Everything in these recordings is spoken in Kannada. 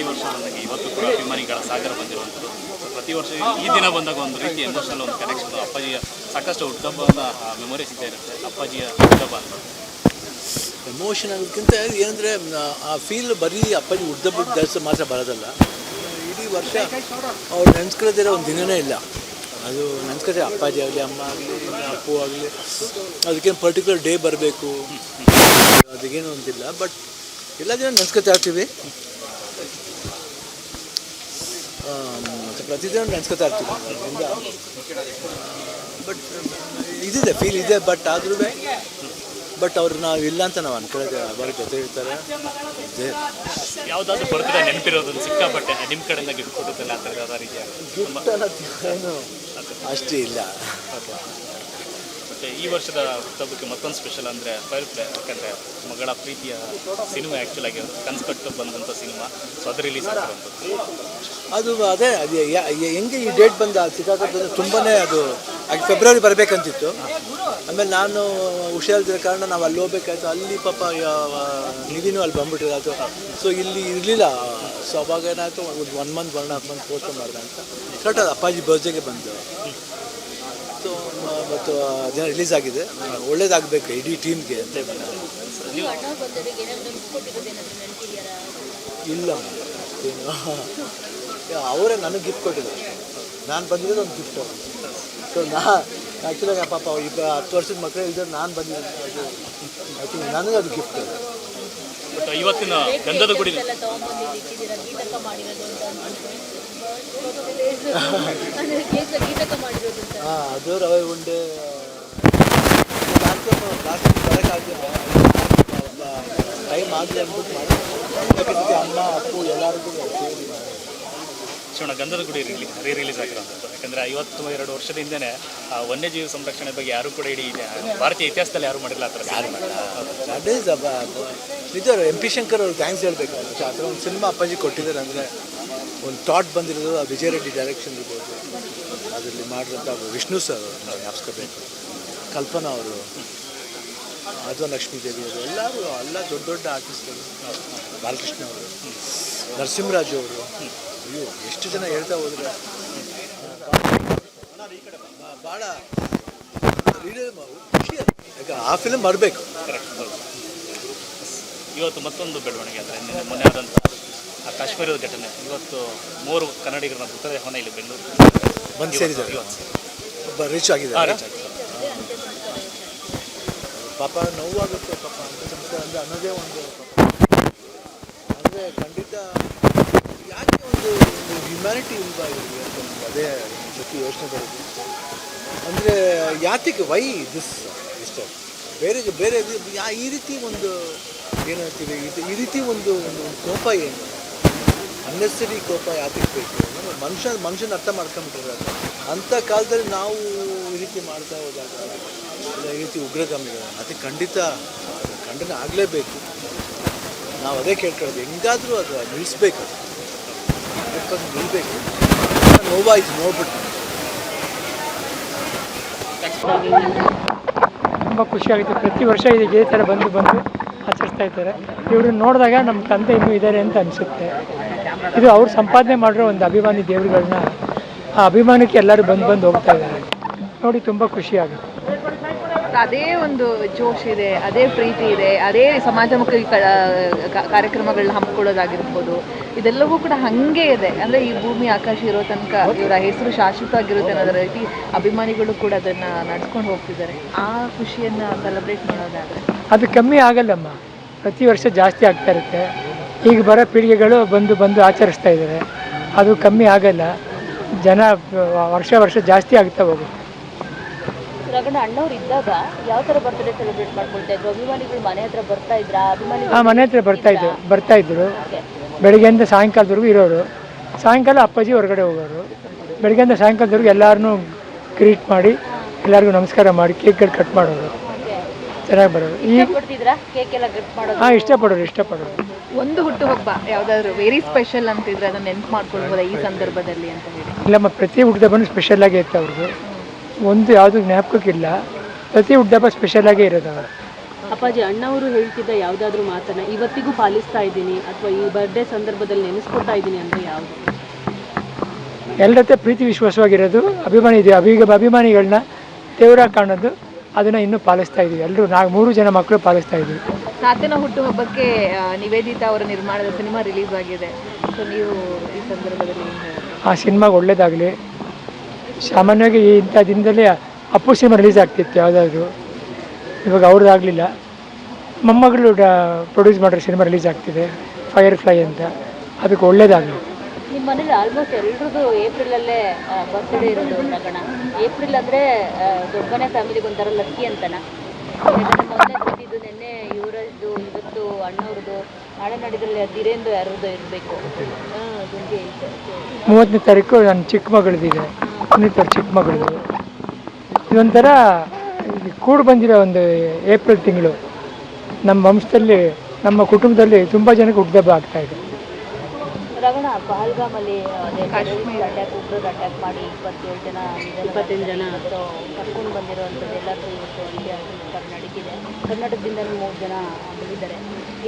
ಪ್ರತಿ ವರ್ಷ ನನಗೆ ಇವತ್ತು ಕೂಡ ಅಭಿಮಾನಿಗಳ ಸಾಗರ ಬಂದಿರುವಂಥದ್ದು. ಪ್ರತಿ ವರ್ಷ ಈ ದಿನ ಬಂದಾಗ ಒಂದು ರೀತಿ ಎಮೋಷನಲ್ ಒಂದು ಕನೆಕ್ಷನ್ ಅಪ್ಪಾಜಿಯ ಸಾಕಷ್ಟು ಹುಟ್ಟುಹಬ್ಬದ ಮೆಮೊರಿ ಇದ್ದೇ ಇರುತ್ತೆ. ಅಪ್ಪಾಜಿಯ ಹುಟ್ಟುಹಬ್ಬ ಅಂತ ಎಮೋಷನ್ ಅನ್ನೋದಕ್ಕಿಂತ ಏನಂದರೆ, ಆ ಫೀಲ್ ಬರೀ ಅಪ್ಪಾಜಿ ಉದ್ದಬ್ಬ ದರ್ಶ ಮಾತ್ರ ಬರೋದಲ್ಲ. ಇಡೀ ವರ್ಷ ಅವ್ರು ನೆನ್ಸ್ಕೊಳ್ಳೋದಿರೋ ಒಂದು ದಿನವೇ ಇಲ್ಲ. ಅದು ನೆನ್ಸ್ಕೊತಾರೆ ಅಪ್ಪಾಜಿ ಆಗಲಿ, ಅಮ್ಮ ಆಗಲಿ, ಅಪ್ಪು ಆಗಲಿ, ಅದಕ್ಕೇನು ಪರ್ಟಿಕ್ಯುಲರ್ ಡೇ ಬರಬೇಕು, ಅದಕ್ಕೇನು ಒಂದಿಲ್ಲ ಬಟ್ ಎಲ್ಲ ದಿನ ನೆನ್ಸ್ಕೊತಾ ಇರ್ತೀವಿ. ಮತ್ತೆ ಪ್ರತಿದಿನ ನೆನ್ಸ್ಕೊತಾ ಇರ್ತೀವಿ ಅದರಿಂದ ಬಟ್ ಇದಿದೆ ಫೀಲ್ ಇದೆ ಬಟ್ ಆದ್ರೂ ಬಟ್ ಅವ್ರು ನಾವು ಇಲ್ಲ ಅಂತ ನಾವು ಅನ್ಕೊಳ್ಳೋದು ಅವ್ರ ಜೊತೆ ಇರ್ತಾರೆ ಯಾವುದಾದ್ರೂ ಬರ್ತ್ಡೇ ನೆನಪಿರೋದು ಸಿಕ್ಕಾಪಟ್ಟೆ ನಿಮ್ಮ ಕಡೆಯಿಂದ ಗಿಫ್ಟ್ ಕೊಡುತ್ತಲ್ಲ ಆ ಥರದ ರೀತಿಯ ಗಿಫ್ಟ್ ಅನ್ನೋದು ಏನು? ಅಷ್ಟೇ ಇಲ್ಲ. ಮತ್ತು ಈ ವರ್ಷದ ಹುಟ್ಟುಹಬ್ಬಕ್ಕೆ ಮತ್ತೊಂದು ಸ್ಪೆಷಲ್ ಅಂದರೆ ಫೈರ್ ಪ್ಲೇ ಯಾಕಂದರೆ ಮಗಳ ಪ್ರೀತಿಯ ಸಿನಿಮಾ ಆ್ಯಕ್ಚುಲ್ ಕನಸು ಕಟ್ಟು ಬಂದಂಥ ಸಿನಿಮಾ ಸೊ ಅದು ರಿಲೀಸ್ ಆಗಿರುವಂಥದ್ದು ಅದು ಅದೇ, ಅದು ಹೆಂಗೆ ಈ ಡೇಟ್ ಬಂದ ಸಿಕ್ಕಾಕೊಂಡು ತುಂಬಾ ಅದು ಆಗ ಫೆಬ್ರವರಿ ಬರಬೇಕಂತಿತ್ತು. ಆಮೇಲೆ ನಾನು ಹುಷಾರಿದ್ದ ಕಾರಣ ನಾವು ಅಲ್ಲಿ ಹೋಗ್ಬೇಕಾಯ್ತು. ಅಲ್ಲಿ ಪಾಪ ನಿಧಿನೂ ಅಲ್ಲಿ ಬಂದ್ಬಿಟ್ಟಿದೆ ಅದು ಸೊ ಇಲ್ಲಿ ಇರಲಿಲ್ಲ. ಸೊ ಅವಾಗ ಏನಾಯಿತು, ಒಂದು one month one half month post ಮಾಡಿದೆ ಅಂತ. ಕರೆಕ್ಟ್ ಅದು ಅಪ್ಪಾಜಿ ಬರ್ಜೆಗೆ ಬಂದು ಮತ್ತು ಅದೇನೋ ರಿಲೀಸ್ ಆಗಿದೆ. ಒಳ್ಳೇದಾಗಬೇಕು ಇಡೀ ಟೀಮ್ಗೆ ಅಂತ ಇಲ್ಲ ಏನು? ಅವರೇ ನನಗೆ ಗಿಫ್ಟ್ ಕೊಟ್ಟಿದ್ದಾರೆ. ನಾನು ಬಂದಿರೋದು ಒಂದು ಗಿಫ್ಟು ಸೊ ನಾ ಆ್ಯಕ್ಚುಲಾಗಿ ಪಾಪ ಈಗ ಹತ್ತು ವರ್ಷದ ಮಕ್ಕಳು ಇದ್ದರೆ ನಾನು ಬಂದಿದ್ದೆ ಅದು ಆ್ಯಕ್ಚುಲಿ ನನಗೆ ಅದು ಗಿಫ್ಟ್ ಬಟ್ ಇವತ್ತಿನ ಗಂಧದ ಗುಡಿ ಹಾಂ ಅದು ರವೆ ಉಂಡೆ ಲಾಸ್ಟ್ ಟೈಮ್ ಆಗಲಿ ಅಂದ್ಬಿಟ್ಟು ಮಾಡಿ ಯಾಕಂದ್ರೆ ಅಮ್ಮ ಅಪ್ಪು ಎಲ್ಲರಿಗೂ ಸೇರಿ ಮಾಡಿ ಶಿವಣ ಗಂಧದ ಗುಡಿ ರೀ ರೀ ರಿಲೀಸ್ ಆಗಿರೋಂಥದ್ದು ಯಾಕಂದರೆ ಐವತ್ತು ಎರಡು ವರ್ಷದ ಹಿಂದೆನೇ ಆ ವನ್ಯಜೀವಿ ಸಂರಕ್ಷಣೆ ಬಗ್ಗೆ ಯಾರು ಕೂಡ ಇಡೀ ಭಾರತೀಯ ಇತಿಹಾಸದಲ್ಲಿ ಯಾರು ಮಾಡಿಲ್ಲ ಆ ಥರ ಯಾರು ನಿಜ ಎಂ ಪಿ ಶಂಕರ್ ಅವ್ರಿಗೆ ಥ್ಯಾಂಕ್ಸ್ ಹೇಳಬೇಕು. ಆ ಥರ ಒಂದು ಸಿನಿಮಾ ಅಪ್ಪಾಜಿ ಕೊಟ್ಟಿದ್ದಾರೆ ಅಂದರೆ ಒಂದು ಥಾಟ್ ಬಂದಿರೋದು ಆ ವಿಜಯ ರೆಡ್ಡಿ ಡೈರೆಕ್ಷನ್ ಇರ್ಬೋದು ಅದರಲ್ಲಿ ಮಾಡಿದಂಥ ವಿಷ್ಣು ಸರ್ ನಾವು ಜ್ಞಾಪಿಸ್ಕೋಬೇಕು. ಕಲ್ಪನಾ ಅವರು ಅಥವಾ ಲಕ್ಷ್ಮೀ ದೇವಿ ಅವರು, ಎಲ್ಲರೂ ಎಲ್ಲ ದೊಡ್ಡ ದೊಡ್ಡ ಆರ್ಟಿಸ್ಟ್ಗಳು ಬಾಲಕೃಷ್ಣ ಅವರು, ನರಸಿಂಹರಾಜು ಅವರು. ಅಯ್ಯೋ, ಎಷ್ಟು ಜನ ಹೇಳ್ತಾ ಹೋದ್ರೆ. ಭಾಳ. ಯಾಕೆ ಆ ಫಿಲ್ಮ್ ಬರಬೇಕು ಇವತ್ತು ಮತ್ತೊಂದು ಬೆಳವಣಿಗೆ ನಿನ್ನೆ ಮೊನ್ನೆ ಆದಂಥ ಕಾಶ್ಮೀರದ ಘಟನೆ. ಇವತ್ತು ಮೂರು ಕನ್ನಡಿಗರನ್ನ ಮೃತದೇಹವನ್ನು ಇಲ್ಲಿ ಬೆಂಗಳೂರು. ಬಂದು ಸೇರಿದ್ದಾರೆ. ಒಬ್ಬ ರೀಚ್ ಆಗಿದೆ. ಪಾಪ ನೋವಾಗುತ್ತೆ ಪಾಪ. ಅಂತ ಅಂದರೆ ಅನ್ನೋದೇ ಒಂದು ಅಂದರೆ ಖಂಡಿತ ಯಾಕೆ ಒಂದು ಹ್ಯುಮ್ಯಾನಿಟಿ ಇಲ್ವಾ ಇವ್ರಿಗೆ ಅಂತ ನಮ್ಗೆ ಅದೇ ಜೊತೆ ಯೋಚನೆ ಬರೋದು ಅಂದರೆ ಯಾತಿಕ್ ವೈ ದಿಸ್ ಇಷ್ಟ ಬೇರೆ ಬೇರೆ ಯಾ ಈ ರೀತಿ ಒಂದು ಏನು ಹೇಳ್ತೀವಿ ಈ ರೀತಿ ಒಂದು ಒಂದು ಒಂದು ಕೋಪ ಏನು? ಅನ್ನೆಸರಿ ಕೋಪ ಯಾತಕ್ಕೆ ಬೇಕು ಅಂದ್ರೆ ಮನುಷ್ಯ ಮನುಷ್ಯನ ಅರ್ಥ ಮಾಡ್ಕೊಂಬಿಟ್ಟಿರೋದು ಅಂಥ ಕಾಲದಲ್ಲಿ ನಾವು ಈ ರೀತಿ ಮಾಡ್ತಾ ಹೋದಾಗ ಈ ರೀತಿ ಉಗ್ರಗಾಮಿಗಳು, ಅದು ಖಂಡಿತ ಖಂಡನೆ ಆಗಲೇಬೇಕು. ನಾವು ಅದೇ ಕೇಳ್ಕೊಳ್ಳೋದು, ಹೆಂಗಾದರೂ ಅದು ನಿಲ್ಲಿಸ್ಬೇಕು ಅದು. ನಿಲ್ಲಬೇಕು ನೋವಾಯ್ತು, ನೋಡ್ಬಿಟ್ಟು. ತುಂಬ ಖುಷಿಯಾಗುತ್ತೆ. ಪ್ರತಿ ವರ್ಷ ಇದು ಇದೇ ಥರ ಬಂದು ಬಂದು ಆಚರಿಸ್ತಾ ಇದ್ದಾರೆ. ಇವರು ನೋಡಿದಾಗ ನಮ್ಮ ತಂದೆ ಇನ್ನೂ ಇದ್ದಾರೆ ಅಂತ ಅನಿಸುತ್ತೆ. ಇದು ಅವ್ರು ಸಂಪಾದನೆ ಮಾಡಿರೋ ಒಂದು ಅಭಿಮಾನಿ ದೇವರುಗಳನ್ನ ಆ ಅಭಿಮಾನಕ್ಕೆ ಎಲ್ಲರೂ ಬಂದು ಬಂದು ಹೋಗ್ತಾ ಇದ್ದಾರೆ. ನೋಡಿ ತುಂಬ ಖುಷಿಯಾಗುತ್ತೆ ಅದೇ ಒಂದು ಜೋಶ್ ಇದೆ ಅದೇ ಪ್ರೀತಿ ಇದೆ ಅದೇ ಸಮಾಜಮುಖಿ ಕಾರ್ಯಕ್ರಮಗಳನ್ನ ಹಮ್ಮಿಕೊಳ್ಳೋದಾಗಿರ್ಬೋದು. ಇದೆಲ್ಲವೂ ಕೂಡ ಹಂಗೆ ಇದೆ. ಅಂದ್ರೆ ಈ ಭೂಮಿ ಆಕಾಶ ಇರೋ ತನಕ ಇವರ ಹೆಸರು ಶಾಶ್ವತವಾಗಿರುತ್ತೆ ಅನ್ನೋದರ ರೀತಿ ಅಭಿಮಾನಿಗಳು ಕೂಡ ಅದನ್ನ ನಡ್ಸ್ಕೊಂಡು ಹೋಗ್ತಿದ್ದಾರೆ. ಆ ಖುಷಿಯನ್ನ ಸೆಲೆಬ್ರೇಟ್ ಮಾಡೋದಾದರೆ? ಅದು ಕಮ್ಮಿ ಆಗಲ್ಲಮ್ಮ. ಪ್ರತಿ ವರ್ಷ ಜಾಸ್ತಿ ಆಗ್ತಾ ಇರುತ್ತೆ. ಈಗ ಬರೋ ಪೀಳಿಗೆಗಳು ಬಂದು ಬಂದು ಆಚರಿಸ್ತಾ ಇದ್ದಾರೆ. ಅದು ಕಮ್ಮಿ ಆಗಲ್ಲ. ಜನ ವರ್ಷ ವರ್ಷ ಜಾಸ್ತಿ ಆಗ್ತಾ ಹೋಗುತ್ತೆ ಹಾಂ ಮನೆ ಹತ್ರ ಬರ್ತಾ ಇದ್ರು. ಬರ್ತಾ ಇದ್ರು. ಬೆಳಗ್ಗೆಯಿಂದ ಸಾಯಂಕಾಲದವರೆಗೂ ಇರೋರು. ಸಾಯಂಕಾಲ ಅಪ್ಪಾಜಿ ಹೊರಗಡೆ ಹೋಗೋರು. ಬೆಳಗ್ಗೆಯಿಂದ ಸಾಯಂಕಾಲದವರೆಗೂ ಎಲ್ಲರನ್ನೂ ಗ್ರೀಟ್ ಮಾಡಿ ಎಲ್ಲರಿಗೂ ನಮಸ್ಕಾರ ಮಾಡಿ ಕೇಕ್ಗಳು ಕಟ್ ಮಾಡೋರು. ಚೆನ್ನಾಗಿ ಬರೋರು ಈಗ ಕೊಡ್ತಿದ್ರಾ ಕೇಕ್ ಎಲ್ಲ ಕಟ್ ಮಾಡೋದು? ಹಾಂ ಇಷ್ಟಪಡೋರು ಇಷ್ಟಪಡೋರು. ಒಂದು ಹುಟ್ಟು ಹಬ್ಬ ಯಾವ್ದಾದ್ರು ವೆರಿ ಸ್ಪೆಷಲ್ ಅಂತಿದ್ರೆ ಅದನ್ನ ನೆನ್ಪು ಮಾಡ್ಕೊಳ್ಬೋದಾ ಈ ಸಂದರ್ಭದಲ್ಲಿ ಅಂತ ಹೇಳಿ? ಇಲ್ಲಮ್ಮ ಪ್ರತಿ ಹುಟ್ಟಿದಬ್ಬನೂ ಸ್ಪೆಷಲ್ ಆಗೇ ಇತ್ತು ಅವ್ರದ್ದು ಒಂದು ಯಾವುದು ಜ್ಞಾಪಕಕ್ಕಿಲ್ಲ. ಪ್ರತಿ ಹುಡ್ದಬ್ಬ ಸ್ಪೆಷಲಾಗೇ ಇರೋದು ಅವರು ಅಪ್ಪಾಜಿ ಅಣ್ಣವರು ಹೇಳ್ತಿದ್ದ ಯಾವ್ದಾದ್ರು ಮಾತನ್ನ ಇವತ್ತಿಗೂ ಪಾಲಿಸ್ತಾ ಇದ್ದೀನಿ ಅಥವಾ ಈ ಬರ್ಡೇ ಸಂದರ್ಭದಲ್ಲಿ ನೆನೆಸ್ಕೊತಾ ಇದ್ದೀನಿ ಅಂದ್ರೆ ಯಾವುದು? ಎಲ್ಲರ ಹತ್ರ ಪ್ರೀತಿ ವಿಶ್ವಾಸವಾಗಿರೋದು ಅಭಿಮಾನಿ ಇದೆ. ಅಭಿಗ ಅಭಿಮಾನಿಗಳನ್ನ ದೇವರಾಗಿ ಕಾಣೋದು ಅದನ್ನು ಇನ್ನೂ ಪಾಲಿಸ್ತಾ ಇದ್ದೀವಿ ಎಲ್ಲರೂ ನಾ ಮೂರು ಜನ ಮಕ್ಕಳು ಪಾಲಿಸ್ತಾ ಇದ್ದೀವಿ ತಾತನ ಹುಟ್ಟುಹಬ್ಬಕ್ಕೆ ಹಬ್ಬಕ್ಕೆ ನಿವೇದಿತಾ ಅವರ ನಿರ್ಮಾಣದ ಸಿನಿಮಾ ರಿಲೀಸ್ ಆಗಿದೆ. ಸೊ ನೀವು ಈ ಸಂದರ್ಭದಲ್ಲಿ ಆ ಸಿನಿಮಾಗೆ ಒಳ್ಳೇದಾಗಲಿ. ಸಾಮಾನ್ಯವಾಗಿ ಇಂಥ ದಿನದಲ್ಲಿ ಅಪ್ಪು ಸಿನಿಮಾ ರಿಲೀಸ್ ಆಗ್ತಿತ್ತು ಯಾವುದಾದ್ರು. ಇವಾಗ ಅವ್ರದ್ದಾಗಲಿಲ್ಲ ಮೊಮ್ಮಗಳು ಪ್ರೊಡ್ಯೂಸ್ ಮಾಡಿರೋ ಸಿನಿಮಾ ರಿಲೀಸ್ ಆಗ್ತಿದೆ. ಫೈರ್ ಫ್ಲೈ ಅಂತ. ಅದಕ್ಕೆ ಒಳ್ಳೇದಾಗಲಿ. ನಿಮ್ಮ ಮನೇಲಿ ಆಲ್ಮೋಸ್ಟ್ ಎಲ್ರದ್ದು ಏಪ್ರಿಲಲ್ಲೇ ಬರ್ತ್ಡೇ ಇರೋದು ಪ್ರಕರಣ ಏಪ್ರಿಲ್ ಅಂದರೆ ದೊಡ್ಡ ಮನೆ ಫ್ಯಾಮಿಲಿಗೆ ಒಂಥರ ಲಕ್ಕಿ ಅಂತನ? ಯಾಕಂದ್ರೆ ಮೊನ್ನೆ ಬಂದಿದ್ದು ನಿನ್ನೆ ಇವರದ್ದು, ಇವತ್ತು ಅಣ್ಣವ್ರದ್ದು ನಾಳೆ ನಾಡಿದ್ರಲ್ಲಿ ಧೀರೇಂದ್ರ ಯಾರದ್ದು ಇರಬೇಕು. ಮೂವತ್ತನೇ ತಾರೀಕು ನನ್ನ ಚಿಕ್ಕ ಮಗಳದಿದೆ. ಚಿಕ್ಕ ಮಗಳದು. ಇದೊಂಥರ ಇದು ಕೂಡು ಬಂದಿರೋ ಒಂದು ಏಪ್ರಿಲ್ ತಿಂಗಳು. ನಮ್ಮ ವಂಶದಲ್ಲಿ, ನಮ್ಮ ಕುಟುಂಬದಲ್ಲಿ ತುಂಬ ಜನಕ್ಕೆ ಹುಟ್ಟುಹಬ್ಬ ಆಗ್ತಾಯಿದೆ ರಗಣ ಪಹಲ್ಗಾಮಲ್ಲಿ ಅದೇ ಅಟ್ಯಾಕ್ ಉಗ್ರರು ಅಟ್ಯಾಕ್ ಮಾಡಿ ಇಪ್ಪತ್ತೇಳು ಜನ ಇಪ್ಪತ್ತೇಳು ಜನ. ಕರ್ಕೊಂಡು ಬಂದಿರುವಂಥದ್ದು ಎಲ್ಲರೂ ಇವತ್ತು ನಡೀತಿದೆ ಕರ್ನಾಟಕದಿಂದ ಮೂರು ಜನ ಬಂದಿದ್ದಾರೆ.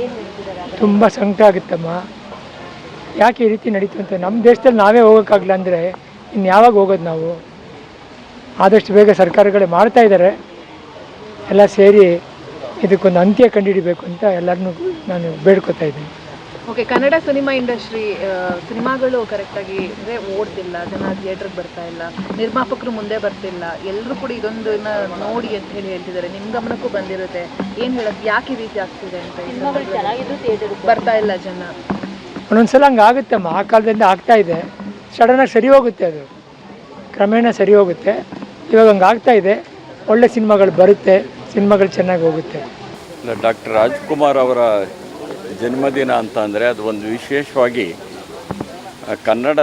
ಏನು ಹೇಳ್ತಿದ್ದಾರೆ ತುಂಬಾ ತುಂಬ ಸಂಕಟ ಆಗುತ್ತಮ್ಮ. ಯಾಕೆ ಈ ರೀತಿ ನಡೀತು ಅಂತ ನಮ್ಮ ದೇಶದಲ್ಲಿ ನಾವೇ ಹೋಗೋಕ್ಕಾಗಲ್ಲ ಅಂದರೆ ಇನ್ನು ಯಾವಾಗ ಹೋಗೋದು ನಾವು? ಆದಷ್ಟು ಬೇಗ ಸರ್ಕಾರಗಳೇ ಮಾಡ್ತಾ ಇದ್ದಾರೆ ಎಲ್ಲ ಸೇರಿ ಇದಕ್ಕೊಂದು ಅಂತ್ಯ ಕಂಡುಹಿಡಿಬೇಕು ಅಂತ ಎಲ್ಲರನ್ನೂ ನಾನು ಬೇಡ್ಕೊತಾ ಇದ್ದೀನಿ. ಓಕೆ ಕನ್ನಡ ಸಿನಿಮಾ ಇಂಡಸ್ಟ್ರಿ ಸಿನಿಮಾಗಳು ಕರೆಕ್ಟಾಗಿ ಅಂದರೆ ಓಡ್ತಿಲ್ಲ ಜನ ಥಿಯೇಟ್ರಿಗೆ ಬರ್ತಾ ಇಲ್ಲ ನಿರ್ಮಾಪಕರು ಮುಂದೆ ಬರ್ತಿಲ್ಲ ಎಲ್ಲರೂ ಕೂಡ ಇದೊಂದನ್ನ ನೋಡಿ ಅಂತ ಹೇಳಿ ಹೇಳ್ತಿದ್ದಾರೆ. ನಿಮ್ಮ ಗಮನಕ್ಕೂ ಬಂದಿರುತ್ತೆ. ಏನು ಹೇಳೋದು ಯಾಕೆ ಈ ರೀತಿ ಆಗ್ತಿದೆ ಅಂತ ಬರ್ತಾ ಇಲ್ಲ ಜನ. ಒಂದೊಂದ್ಸಲ ಸಲ ಆಗುತ್ತೆ ಅಮ್ಮ ಆ ಕಾಲದಿಂದ ಆಗ್ತಾ ಇದೆ. ಸಡನ್ನಾಗಿ ಸರಿ ಹೋಗುತ್ತೆ ಅದು. ಕ್ರಮೇಣ ಸರಿ ಹೋಗುತ್ತೆ. ಇವಾಗ ಹಂಗೆ ಆಗ್ತಾ ಇದೆ. ಒಳ್ಳೆ ಸಿನಿಮಾಗಳು ಬರುತ್ತೆ ಸಿನಿಮಾಗಳು ಚೆನ್ನಾಗಿ ಹೋಗುತ್ತೆ. ಡಾಕ್ಟರ್ ರಾಜ್ಕುಮಾರ್ ಅವರ ಜನ್ಮದಿನ ಅಂತ ಅಂದರೆ ಅದು ಒಂದು ವಿಶೇಷವಾಗಿ ಕನ್ನಡ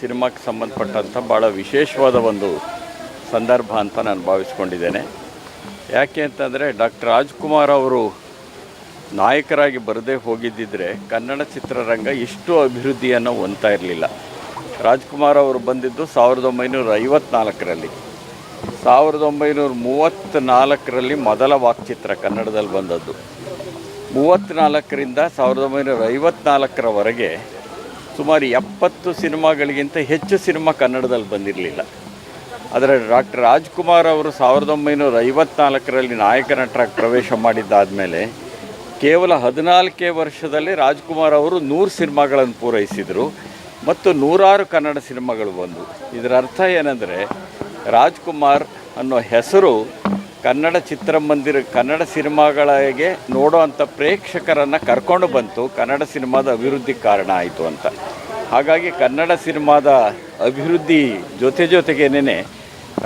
ಸಿನಿಮಾಕ್ಕೆ ಸಂಬಂಧಪಟ್ಟಂಥ ಭಾಳ ವಿಶೇಷವಾದ ಒಂದು ಸಂದರ್ಭ ಅಂತ ನಾನು ಭಾವಿಸ್ಕೊಂಡಿದ್ದೇನೆ. ಯಾಕೆ ಅಂತಂದರೆ ಡಾಕ್ಟರ್ ರಾಜ್ಕುಮಾರ್ ಅವರು ನಾಯಕರಾಗಿ ಬರದೇ ಹೋಗಿದ್ದಿದ್ರೆ ಕನ್ನಡ ಚಿತ್ರರಂಗ ಇಷ್ಟು ಅಭಿವೃದ್ಧಿಯನ್ನು ಹೊಂದ್ತಾ ಇರಲಿಲ್ಲ. ರಾಜ್ಕುಮಾರ್ ಅವರು ಬಂದಿದ್ದು ಸಾವಿರದ ಒಂಬೈನೂರ ಐವತ್ನಾಲ್ಕರಲ್ಲಿ. ಸಾವಿರದ ಒಂಬೈನೂರ ಮೂವತ್ತ್ನಾಲ್ಕರಲ್ಲಿ ಮೊದಲ ವಾಕ್ಚಿತ್ರ ಕನ್ನಡದಲ್ಲಿ ಬಂದದ್ದು. ಮೂವತ್ತ್ನಾಲ್ಕರಿಂದ ಸಾವಿರದ ಒಂಬೈನೂರ ಐವತ್ನಾಲ್ಕರವರೆಗೆ ಸುಮಾರು ಎಪ್ಪತ್ತು ಸಿನಿಮಾಗಳಿಗಿಂತ ಹೆಚ್ಚು ಸಿನಿಮಾ ಕನ್ನಡದಲ್ಲಿ ಬಂದಿರಲಿಲ್ಲ. ಆದರೆ ಡಾಕ್ಟರ್ ರಾಜ್ಕುಮಾರ್ ಅವರು ಸಾವಿರದ ಒಂಬೈನೂರ ಐವತ್ನಾಲ್ಕರಲ್ಲಿ ನಾಯಕ ನಟರಾಗಿ ಪ್ರವೇಶ ಮಾಡಿದ್ದಾದಮೇಲೆ ಕೇವಲ ಹದಿನಾಲ್ಕೇ ವರ್ಷದಲ್ಲಿ ರಾಜ್ಕುಮಾರ್ ಅವರು ನೂರು ಸಿನಿಮಾಗಳನ್ನು ಪೂರೈಸಿದರು ಮತ್ತು ನೂರಾರು ಕನ್ನಡ ಸಿನಿಮಾಗಳು ಬಂದವು. ಇದರ ಅರ್ಥ ಏನಂದರೆ ರಾಜ್ಕುಮಾರ್ ಅನ್ನೋ ಹೆಸರು ಕನ್ನಡ ಚಿತ್ರಮಂದಿರ, ಕನ್ನಡ ಸಿನಿಮಾಗಳಿಗೆ ನೋಡುವಂಥ ಪ್ರೇಕ್ಷಕರನ್ನು ಕರ್ಕೊಂಡು ಬಂತು. ಕನ್ನಡ ಸಿನಿಮಾದ ಅಭಿವೃದ್ಧಿಗೆ ಕಾರಣ ಆಯಿತು ಅಂತ. ಹಾಗಾಗಿ ಕನ್ನಡ ಸಿನಿಮಾದ ಅಭಿವೃದ್ಧಿ ಜೊತೆ ಜೊತೆಗೇನೆ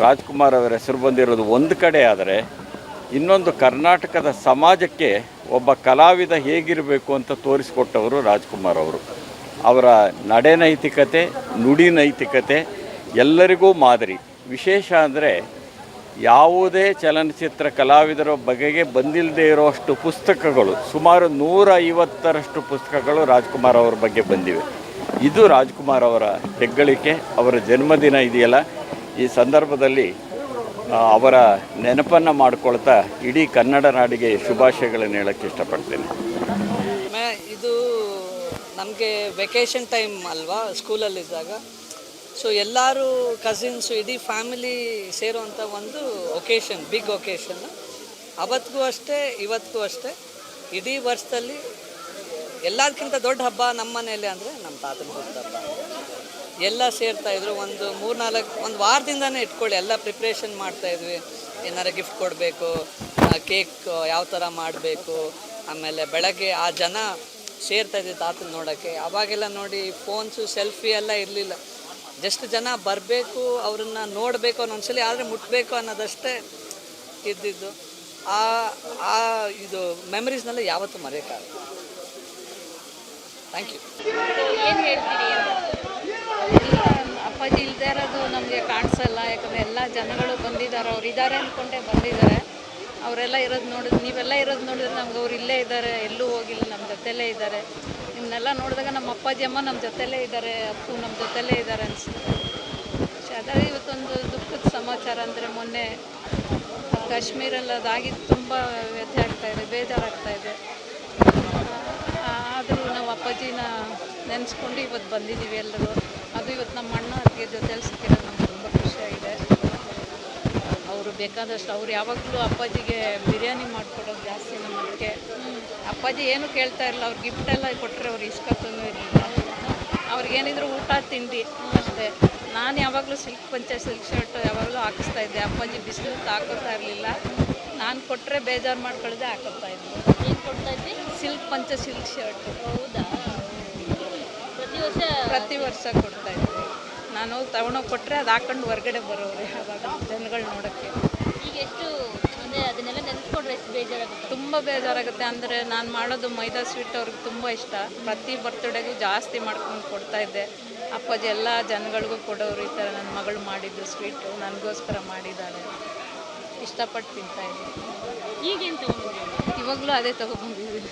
ರಾಜ್ಕುಮಾರ್ ಅವರ ಹೆಸರು ಬಂದಿರೋದು ಒಂದು ಕಡೆ ಆದರೆ ಇನ್ನೊಂದು ಕರ್ನಾಟಕದ ಸಮಾಜಕ್ಕೆ ಒಬ್ಬ ಕಲಾವಿದ ಹೇಗಿರಬೇಕು ಅಂತ ತೋರಿಸಿಕೊಟ್ಟವರು ರಾಜ್ಕುಮಾರ್ ಅವರು. ಅವರ ನಡೆ ನೈತಿಕತೆ, ನುಡಿ ನೈತಿಕತೆ ಎಲ್ಲರಿಗೂ ಮಾದರಿ. ವಿಶೇಷ ಅಂದರೆ ಯಾವುದೇ ಚಲನಚಿತ್ರ ಕಲಾವಿದರ ಬಗೆಗೆ ಬಂದಿಲ್ಲದೆ ಇರುವಷ್ಟು ಪುಸ್ತಕಗಳು, ಸುಮಾರು ನೂರ ಐವತ್ತರಷ್ಟು ಪುಸ್ತಕಗಳು ರಾಜ್ಕುಮಾರ್ ಅವರ ಬಗ್ಗೆ ಬಂದಿವೆ. ಇದು ರಾಜ್ಕುಮಾರ್ ಅವರ ಹೆಗ್ಗಳಿಕೆ, ಅವರ ಜನ್ಮದಿನ ಇದೆಯಲ್ಲ. ಈ ಸಂದರ್ಭದಲ್ಲಿ ಅವರ ನೆನಪನ್ನು ಮಾಡ್ಕೊಳ್ತಾ ಇಡೀ ಕನ್ನಡ ನಾಡಿಗೆ ಶುಭಾಶಯಗಳನ್ನು ಹೇಳಕ್ಕೆ ಇಷ್ಟಪಡ್ತೇನೆ. ಇದು ನಮಗೆ ವೆಕೇಷನ್ ಟೈಮ್ ಅಲ್ವಾ ಸ್ಕೂಲಲ್ಲಿದ್ದಾಗ ಸೊ ಎಲ್ಲರೂ ಕಸಿನ್ಸು ಇಡೀ ಫ್ಯಾಮಿಲಿ ಸೇರುವಂಥ ಒಂದು ಒಕೇಶನ್ ಬಿಗ್ ಒಕೇಶನ್ ಅವತ್ತಿಗೂ ಅಷ್ಟೇ ಇವತ್ತಿಗೂ ಅಷ್ಟೇ. ಇಡೀ ವರ್ಷದಲ್ಲಿ ಎಲ್ಲದಕ್ಕಿಂತ ದೊಡ್ಡ ಹಬ್ಬ ನಮ್ಮ ಮನೆಯಲ್ಲಿ ಅಂದರೆ ನಮ್ಮ ತಾತನ ಹುಟ್ಟುಹಬ್ಬ ಎಲ್ಲ ಸೇರ್ತಾ ಇದ್ರು. ಒಂದು ಮೂರ್ನಾಲ್ಕು, ಒಂದು ವಾರದಿಂದನೇ ಇಟ್ಕೊಳ್ಳಿ. ಎಲ್ಲ ಪ್ರಿಪ್ರೇಷನ್ ಮಾಡ್ತಾ ಇದ್ವಿ. ಏನಾರ ಗಿಫ್ಟ್ ಕೊಡಬೇಕು ಕೇಕ್ ಯಾವ ಥರ ಮಾಡಬೇಕು. ಆಮೇಲೆ ಬೆಳಗ್ಗೆ ಆ ಜನ ಸೇರ್ತಾ ಇದ್ವಿ ತಾತನ ನೋಡೋಕ್ಕೆ. ಅವಾಗೆಲ್ಲ ನೋಡಿ ಫೋನ್ಸು ಸೆಲ್ಫಿ ಎಲ್ಲ ಇರಲಿಲ್ಲ. ಜಸ್ಟ್ ಜನ ಬರಬೇಕು, ಅವ್ರನ್ನ ನೋಡಬೇಕು ಅನ್ನೊಂದ್ಸಲಿ ಆದರೆ ಮುಟ್ಟಬೇಕು ಅನ್ನೋದಷ್ಟೇ ಇದ್ದಿದ್ದು. ಆ ಆ ಇದು ಮೆಮರೀಸ್ನೆಲ್ಲ ಯಾವತ್ತೂ ಮರೆಯೋಕ್ಕಾಗಲ್ಲ. Thank you. ಏನು ಹೇಳ್ತೀರಿ ಅಪ್ಪಾಜಿ ಇಲ್ಲದೆ ಇರೋದು ನಮಗೆ ಕಾಣಿಸಲ್ಲ, ಯಾಕಂದರೆ ಎಲ್ಲ ಜನಗಳು ಬಂದಿದ್ದಾರೆ, ಅವ್ರು ಇದ್ದಾರೆ ಅಂದ್ಕೊಂಡೇ ಬಂದಿದ್ದಾರೆ. ಅವರೆಲ್ಲ ಇರೋದು ನೋಡಿದ್ರೆ, ನೀವೆಲ್ಲ ಇರೋದು ನೋಡಿದ್ರೆ ನಮ್ಗೆ ಅವ್ರು ಇಲ್ಲೇ ಇದ್ದಾರೆ, ಎಲ್ಲೂ ಹೋಗಿಲ್ಲ, ನಮ್ಮ ಜೊತೆಲೇ ಇದ್ದಾರೆ. ನಿಮ್ಮನ್ನೆಲ್ಲ ನೋಡಿದಾಗ ನಮ್ಮ ಅಪ್ಪಾಜಿ ಅಮ್ಮ ನಮ್ಮ ಜೊತೆಲೇ ಇದ್ದಾರೆ, ಅಪ್ಪು ನಮ್ಮ ಜೊತೆಲೇ ಇದ್ದಾರೆ ಅನಿಸುತ್ತೆ. ಅದೇ ಇವತ್ತೊಂದು ದುಃಖದ ಸಮಾಚಾರ ಅಂದರೆ ಮೊನ್ನೆ ಕಾಶ್ಮೀರಲ್ಲಿ ಅದಾಗಿದ್ದು ತುಂಬ ವ್ಯಥೆ ಆಗ್ತಾ ಇದೆ ಬೇಜಾರಾಗ್ತಾ ಇದೆ. ಆದರೂ ನಾವು ಅಪ್ಪಾಜಿನ ನೆನೆಸ್ಕೊಂಡು ಇವತ್ತು ಬಂದಿದ್ದೀವಿ ಎಲ್ಲರೂ. ಅದು ಇವತ್ತು ನಮ್ಮ ಅಣ್ಣ ಅತ್ತಿಗೆ ಜೊತೆಲಿ ಸಿಕ್ಕಿರೋದು ನಮ್ಗೆ ತುಂಬ ಖುಷಿಯಾಗಿದೆ ಅವರು ಬೇಕಾದಷ್ಟು ಅವ್ರು ಯಾವಾಗಲೂ ಅಪ್ಪಾಜಿಗೆ ಬಿರಿಯಾನಿ ಮಾಡಿಕೊಡೋದು ಜಾಸ್ತಿ ನಮ್ಮ ಅದಕ್ಕೆ ಅಪ್ಪಾಜಿ ಏನು ಕೇಳ್ತಾ ಇರಲಿಲ್ಲ ಅವ್ರು ಗಿಫ್ಟ್ ಎಲ್ಲ ಕೊಟ್ಟರೆ ಅವ್ರು ಇಷ್ಟಕ್ಕೂ ಇರಲಿಲ್ಲ. ಅವ್ರಿಗೇನಿದ್ರು ಊಟ ತಿಂಡಿ ಅಷ್ಟೇ. ನಾನು ಯಾವಾಗಲೂ ಸಿಲ್ಕ್ ಪಂಚೆ ಸಿಲ್ಕ್ ಶರ್ಟ್ ಯಾವಾಗಲೂ ಹಾಕಿಸ್ತಾ ಇದ್ದೆ. ಅಪ್ಪಾಜಿ ಬಿಸಿಲು ಹಾಕೋತಾ ಇರಲಿಲ್ಲ. ನಾನು ಕೊಟ್ಟರೆ ಬೇಜಾರು ಮಾಡ್ಕೊಳ್ಳದೆ ಹಾಕೋತಾ ಇದ್ದೆ. ಏನು ಕೊಡ್ತಾ ಇದ್ವಿ ಸಿಲ್ಕ್ ಪಂಚೆ ಸಿಲ್ಕ್ ಶರ್ಟ್ ಹೌದಾ? ಪ್ರತಿ ವರ್ಷ ಪ್ರತಿ ವರ್ಷ ಕೊಡ್ತಾ ಇದ್ದೆ. ನಾನು ತಗೊಂಡೋಗಿ ಕೊಟ್ಟರೆ ಅದು ಹಾಕೊಂಡು ಹೊರಗಡೆ ಬರೋರು ಯಾವಾಗ ಜನಗಳು ನೋಡೋಕ್ಕೆ. ಈಗ ಎಷ್ಟು ಅಂದರೆ ಅದನ್ನೆಲ್ಲ ನೆನೆಸ್ಕೊಂಡ್ರೆ ಎಷ್ಟು ಬೇಜಾರಾಗುತ್ತೆ? ತುಂಬ ಬೇಜಾರಾಗುತ್ತೆ. ಅಂದರೆ ನಾನು ಮಾಡೋದು ಮೈದಾ ಸ್ವೀಟ್ ಅವ್ರಿಗೆ ತುಂಬ ಇಷ್ಟ. ಪ್ರತಿ ಬರ್ತ್ಡೇಗೂ ಜಾಸ್ತಿ ಮಾಡ್ಕೊಂಡು ಕೊಡ್ತಾ ಇದ್ದೆ. ಅಪ್ಪಾಜಿ ಎಲ್ಲ ಜನಗಳಿಗೂ ಕೊಡೋರು ಈ ಥರ ನನ್ನ ಮಗಳು ಮಾಡಿದ್ದು ಸ್ವೀಟು ನನಗೋಸ್ಕರ ಮಾಡಿದ್ದಾರೆ. ಇಷ್ಟಪಟ್ಟು ತಿಂತಾಯಿದ್ದೆ ಈಗೇನು ತಗೊಂಡು ಇವಾಗಲೂ ಅದೇ ತೊಗೊಬಂದಿದ್ದೀನಿ